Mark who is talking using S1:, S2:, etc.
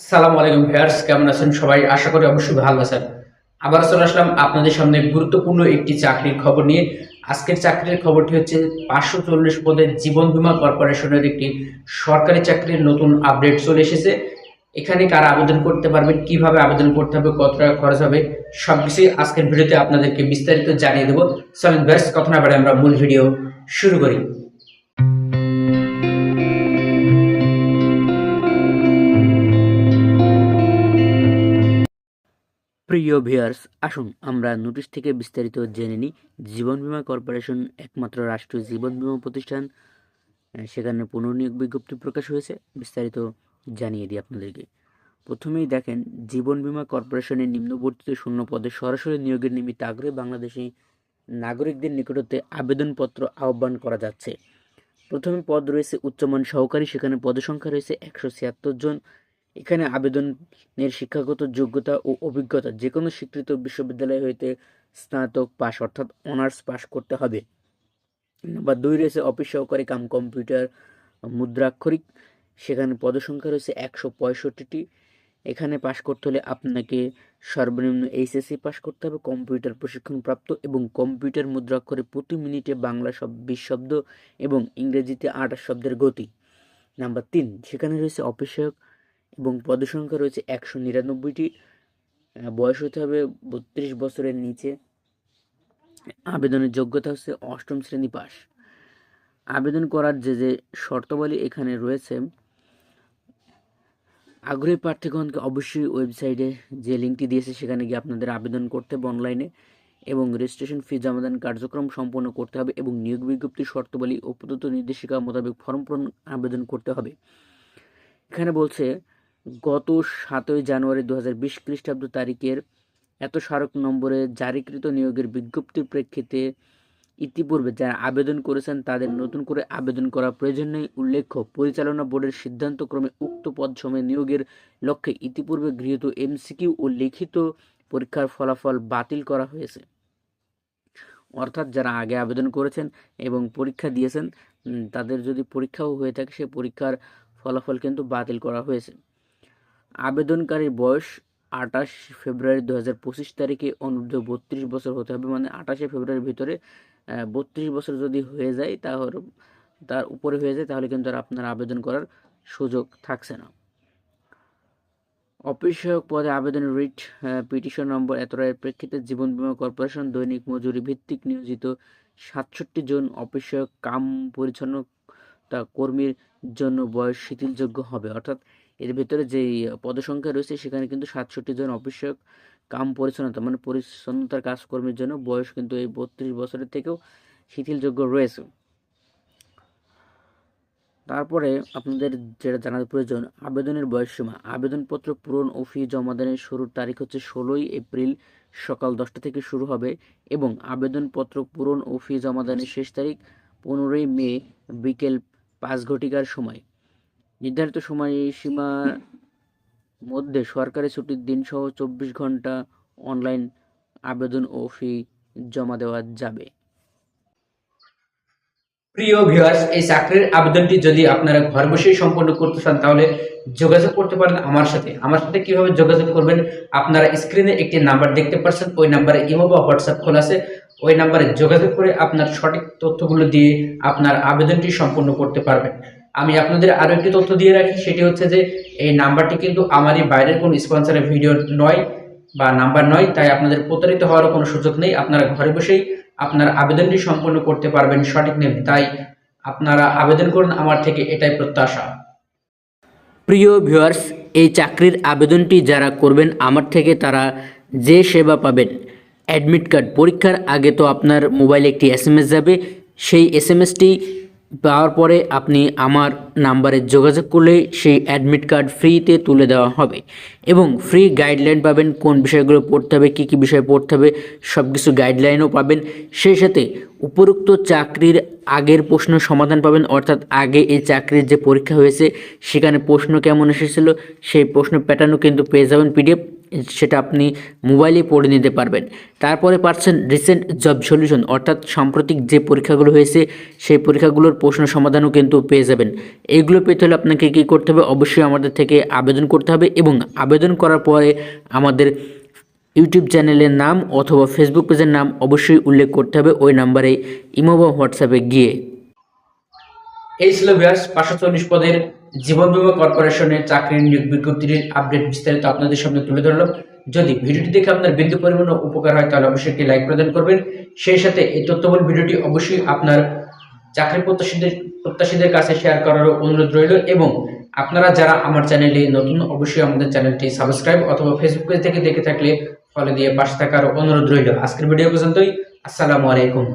S1: আসসালামু আলাইকুম ভিউয়ার্স, কেমন আছেন সবাই? আশা করি অবশ্যই ভালো আছেন। আবার চলে আসলাম আপনাদের সামনে গুরুত্বপূর্ণ একটি চাকরির খবর নিয়ে। আজকের চাকরির খবরটি হচ্ছে পাঁচশো চল্লিশ পদের জীবন বীমা কর্পোরেশনের একটি সরকারি চাকরির নতুন আপডেট চলে এসেছে। এখানে কারা আবেদন করতে পারবেন কীভাবে আবেদন করতে হবে, কত টাকা খরচ হবে সব কিছুই আজকের ভিডিওতে আপনাদেরকে বিস্তারিত জানিয়ে দেবো। চলেন ভিউয়ার্স, কথা না বাড়ে আমরা মূল ভিডিও শুরু করি।
S2: প্রিয় ভিউয়ার্স, আসুন আমরা নোটিশ থেকে বিস্তারিত জেনে নিই। জীবন বীমা কর্পোরেশন একমাত্র রাষ্ট্রীয় জীবন বীমা প্রতিষ্ঠান সেখানে পুনর্নিয়োগ বিজ্ঞপ্তি প্রকাশ হয়েছে। বিস্তারিত জানিয়ে দিই আপনাদেরকে। প্রথমেই দেখেন, জীবন বীমা কর্পোরেশনের নিম্নবর্তিত শূন্য পদে সরাসরি নিয়োগের নিমিত্তে আগ্রহী বাংলাদেশি নাগরিকদের নিকটতে আবেদনপত্র আহ্বান করা যাচ্ছে। প্রথমে পদ রয়েছে উচ্চমান সহকারী, সেখানে পদসংখ্যা রয়েছে একশো ছিয়াত্তর জন। এখানে আবেদনের শিক্ষাগত যোগ্যতা ও অভিজ্ঞতা যে কোনো স্বীকৃত বিশ্ববিদ্যালয় হইতে স্নাতক পাস অর্থাৎ অনার্স পাস করতে হবে। নাম্বার দুই রয়েছে অফিস সহকারী কাম কম্পিউটার মুদ্রাক্ষরিক। সেখানে পদসংখ্যা রয়েছে একশো পঁয়ষট্টিটি। এখানে পাশ করতে হলে আপনাকে সর্বনিম্ন এইচএসসি পাস করতে হবে, কম্পিউটার প্রশিক্ষণপ্রাপ্ত এবং কম্পিউটার মুদ্রাক্ষরে প্রতি মিনিটে বাংলা শব বিশ শব্দ এবং ইংরেজিতে আঠাশ শব্দের গতি। নাম্বার তিন, সেখানে রয়েছে অফিস এবং পদসংখ্যা রয়েছে একশো নিরানব্বইটি। বয়স হতে হবে বত্রিশ বছরের নিচে। আবেদনের যোগ্যতা হচ্ছে অষ্টম শ্রেণি পাস আবেদন করার যে যে শর্তাবলী এখানে রয়েছে, আগ্রহী প্রার্থীগণকে অবশ্যই ওয়েবসাইটে যে লিঙ্কটি দিয়েছে সেখানে গিয়ে আপনাদের আবেদন করতে হবে অনলাইনে এবং রেজিস্ট্রেশন ফি জমাদান কার্যক্রম সম্পন্ন করতে হবে এবং নিয়োগ বিজ্ঞপ্তির শর্তাবলী ও প্রদত্ত নির্দেশিকা মোতাবেক ফর্ম পূরণ আবেদন করতে হবে। এখানে বলছে গত সাতই জানুয়ারি দু হাজার বিশ খ্রিস্টাব্দ তারিখের এত স্মারক নম্বরে জারিকৃত নিয়োগের বিজ্ঞপ্তির প্রেক্ষিতে ইতিপূর্বে যারা আবেদন করেছেন তাদের নতুন করে আবেদন করা প্রয়োজন নেই। উল্লেখ্য, পরিচালনা বোর্ডের সিদ্ধান্তক্রমে উক্ত পদ সময়ে নিয়োগের লক্ষ্যে ইতিপূর্বে গৃহীত এমসিকিউ ও লিখিত পরীক্ষার ফলাফল বাতিল করা হয়েছে। অর্থাৎ যারা আগে আবেদন করেছেন এবং পরীক্ষা দিয়েছেন তাদের যদি পরীক্ষাও হয়ে থাকে সেই পরীক্ষার ফলাফল কিন্তু বাতিল করা হয়েছে। আবেদনকারীর বয়স আঠাশ ফেব্রুয়ারি দু হাজার পঁচিশ তারিখে অনূর্ধ্ব বত্রিশ বছর হতে হবে। মানে আঠাশে ফেব্রুয়ারির ভিতরে বত্রিশ বছর যদি হয়ে যায় তাহলে তার উপরে হয়ে যায়, তাহলে কিন্তু আর আপনার আবেদন করার সুযোগ থাকছে না। অফিস সহায়ক পদে আবেদনের রিট পিটিশন নম্বর এত রায়ের প্রেক্ষিতে জীবন বীমা কর্পোরেশন দৈনিক মজুরি ভিত্তিক নিয়োজিত সাতষট্টি জন অফিস সহায়ক কাম পরিচ্ছন্নতা কর্মীর জন্য বয়স শিথিলযোগ্য হবে। অর্থাৎ এর ভিতরে যেই পদসংখ্যা রয়েছে, সেখানে কিন্তু সাতষট্টি জন অফিস কাম পরিচ্ছন্নতা মানে পরিচ্ছন্নতার কাজকর্মের জন্য বয়স কিন্তু এই বত্রিশ বছরের থেকেও শিথিলযোগ্য রয়েছে। তারপরে আপনাদের যেটা জানার প্রয়োজন, আবেদনের বয়সসীমা। আবেদনপত্র পূরণ ও ফি জমাদানের শুরুর তারিখ হচ্ছে ষোলোই এপ্রিল সকাল দশটা থেকে শুরু হবে এবং আবেদনপত্র পূরণ ও ফি জমাদানের শেষ তারিখ পনেরোই মে বিকেল পাঁচ ঘটিকার সময়। নির্ধারিত সময়সীমার মধ্যে সরকারি ছুটির দিনসহ চব্বিশ ঘণ্টা অনলাইন আবেদন ও ফি জমা দেওয়া যাবে।
S1: প্রিয় ভিউয়ার্স এই চাকরির আবেদনটি যদি আপনারা ঘর বসেই সম্পন্ন করতে চান, তাহলে যোগাযোগ করতে পারেন আমার সাথে। আমার সাথে কীভাবে যোগাযোগ করবেন? আপনারা স্ক্রিনে একটি নাম্বার দেখতে পাচ্ছেন, ওই নাম্বারে ইমো বা হোয়াটসঅ্যাপ খোলা আছে। ওই নাম্বারে যোগাযোগ করে আপনার সঠিক তথ্যগুলো দিয়ে আপনার আবেদনটি সম্পন্ন করতে পারবেন। আমি আপনাদের আরও একটি তথ্য দিয়ে রাখি, সেটি হচ্ছে যে এই নাম্বারটি কিন্তু আমারই বাইরের কোনো স্পন্সরের ভিডিও নয় বা নাম্বার নয়, তাই আপনাদের প্রতারিত হওয়ারও কোনো সুযোগ নেই। আপনারা ঘরে বসেই আপনার আবেদনটি সম্পন্ন করতে পারবেন সঠিক নেই তাই আপনারা আবেদন করুন, আমার থেকে এটাই প্রত্যাশা।
S2: প্রিয় ভিউয়ার্স, এই চাকরির আবেদনটি যারা করবেন, আমার থেকে তারা যে সেবা পাবেন, অ্যাডমিট কার্ড পরীক্ষার আগে তো আপনার মোবাইলে একটি এস যাবে। সেই এস এম এসটি পাওয়ার পরে আপনি আমার নাম্বারে যোগাযোগ করলে সেই অ্যাডমিট কার্ড ফ্রিতে তুলে দেওয়া হবে। এবং ফ্রি গাইডলাইন পাবেন, কোন বিষয়গুলো পড়তে হবে, কী কী বিষয় পড়তে হবে সব কিছু গাইডলাইনও পাবেন। সেই সাথে উপরোক্ত চাকরির আগের প্রশ্ন সমাধান পাবেন, অর্থাৎ আগে এই চাকরির যে পরীক্ষা হয়েছে, সেখানে প্রশ্ন কেমন এসেছিল, সেই প্রশ্ন প্যাটার্নও কিন্তু পেয়ে যাবেন পিডিএফ সেটা আপনি মোবাইলে পড়ে নিতে পারবেন। তারপরে পাচ্ছেন রিসেন্ট জব সলিউশন অর্থাৎ সাম্প্রতিক যে পরীক্ষাগুলো হয়েছে, সেই পরীক্ষাগুলোর প্রশ্ন সমাধানও কিন্তু পেয়ে যাবেন। এইগুলো পেতে হলে আপনাকে কী করতে হবে? অবশ্যই আমাদের থেকে আবেদন করতে হবে এবং আবেদন করার পরে আমাদের ইউটিউব চ্যানেলের নাম অথবা ফেসবুক পেজের নাম অবশ্যই উল্লেখ করতে হবে। ওই নাম্বারে ইমো বা হোয়াটসঅ্যাপে গিয়ে।
S1: এই ছিল ব্যাস পাঁচশো চল্লিশ পদের জীবন বীমা কর্পোরেশনের চাকরির নিয়োগ বিজ্ঞপ্তির আপডেট বিস্তারিত আপনাদের সামনে তুলে ধরলাম। যদি ভিডিওটি দেখে আপনার বিন্দু পরিমাণ উপকার হয়, তাহলে অবশ্যই একটি লাইক প্রদান করবেন। সেই সাথে এই তথ্যবল ভিডিওটি অবশ্যই আপনার চাকরি প্রত্যাশীদের প্রত্যাশীদের কাছে শেয়ার করারও অনুরোধ রইল এবং আপনারা যারা আমার চ্যানেলে নতুন, অবশ্যই আমাদের চ্যানেলটি সাবস্ক্রাইব অথবা ফেসবুক পেজ থেকে দেখে থাকলে ফলো দিয়ে পাশে থাকার অনুরোধ রইল। আজকের ভিডিও পর্যন্তই। আসসালামু আলাইকুম।